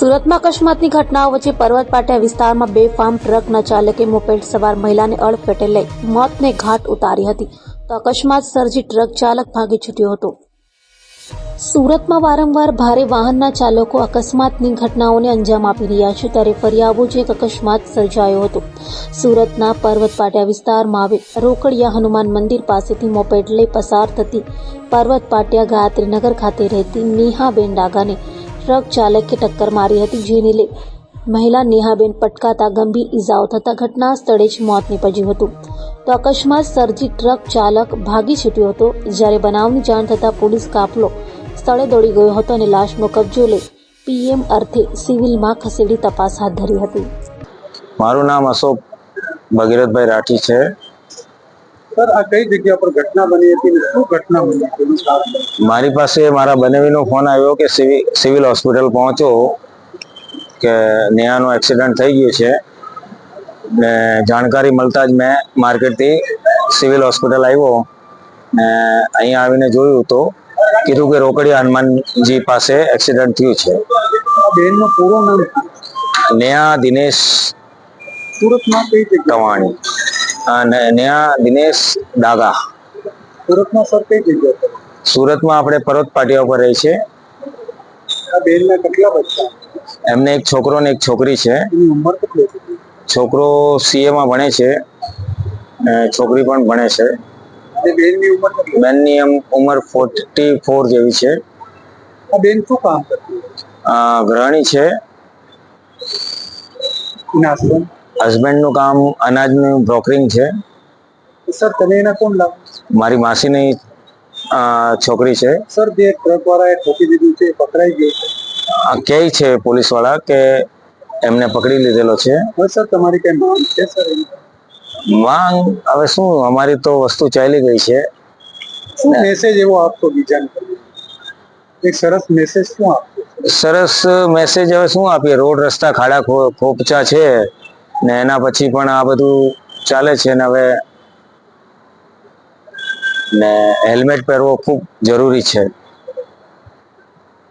સુરતમાં અકસ્માતની ઘટનાઓ વચ્ચે પર્વત પાટિયા વિસ્તારમાં બે ફાર્મ ટ્રકના ચાલકે મોપેડ સવાર મહિલાને અડફેટે લઈ મોતને ઘાટ ઉતારી હતી. તો અકસ્માત સર્જી ટ્રક ચાલક ભાગી છૂટ્યો હતો. સુરતમાં વારંવાર ભારે વાહનના ચાલકો અકસ્માતની ઘટનાઓને અંજામ આપી રહ્યા છે. ત્યારે ફરી આવો જ એક અકસ્માત સર્જાયો હતો. સુરતના પર્વત પાટિયા વિસ્તારમાં આવેલ રોકડિયા હનુમાન મંદિર પાસેથી મોપેડ લઈ પસાર થતી પર્વત પાટિયા ગાયત્રીનગર ખાતે રહેતી નેહાબેન ડાગાને ટ્રક ચાલકે ટક્કર મારી હતી, જેને લઈ મહિલા નેહાબેન પટકાતા ગંભીર ઇજાઓ થતા ઘટના સ્થળે જ મોત નીપજ્યું હતું. તો અકસ્માત સર્જી ટ્રક ચાલક ભાગી છૂટ્યો હતો. જ્યારે બનાવની જાણ થતાં પોલીસ કાફલો સ્થળે દોડી ગયો હતો અને લાશનો કબજો લઈ પીએમ અર્થે સિવિલમાં ખસેડી તપાસ હાથ ધરી હતી. મારું નામ અશોક ભગીરથભાઈ રાઠી છે. સર આ કઈ જગ્યા પર ઘટના બની હતી શું ઘટના બની હતી? એનું કારણ? જણાવો. મારી પાસે મારા બનેવીનો ફોન આવ્યો કે સિવિલ હોસ્પિટલ પહોંચો કે નેહાનો એક્સિડન્ટ થઈ ગયું છે. ને જાણકારી મળતા જ મેં માર્કેટથી સિવિલ હોસ્પિટલ આવ્યો ને અહીંયા આવીને જોયું તો કીધું કે રોકડિયા હનુમાનજી પાસે એક્સિડન્ટ થયું છે. બેનનું પૂરું નામ નેહા દિનેશ સુરતમાં કઈ ટવાણી અને ન્યા દિનેશ ડાગા સુરતમાં સર કઈ જગ્યા પર? સુરતમાં આપણે પર્વત પાટિયા ઉપર રહી છે. બેનના કેટલા બચ્ચા? એમને એક છોકરો ને એક છોકરી છે. ઉંમર કેટલી છોકરો સીએ માં ભણે છે છોકરી પણ ભણે છે. બેનની ઉંમર ફોર્ટી ફોર જેવી છે. આ બેન શું કામ કરતી ગૃહિણી છે. husband? હસબન્ડનું કામ અનાજનું બ્રોકરિંગ છે. સર તમે એના કોણ લાવો? મારી માસીની છોકરી છે. સર જે ટ્રક વાળાએ ઠોકી દીધું છે પકડાઈ ગયું છે? કહે છે પોલીસવાળા કે એમને પકડી લીધેલો છે. સર તમારી કઈ માંગ છે સર માંગ? હવે શું? અમારી તો વસ્તુ ચાલી ગઈ છે. શું મેસેજ એવો આપતો બીજાને? એક સરસ મેસેજ શું આપતો સરસ મેસેજ હવે શું આપીએ? રોડ રસ્તા ખાડા ખોપચા છે. ને એના પછી પણ આ બધું ચાલે છે ને હવે ને હેલ્મેટ પહેરવો ખૂબ જરૂરી છે.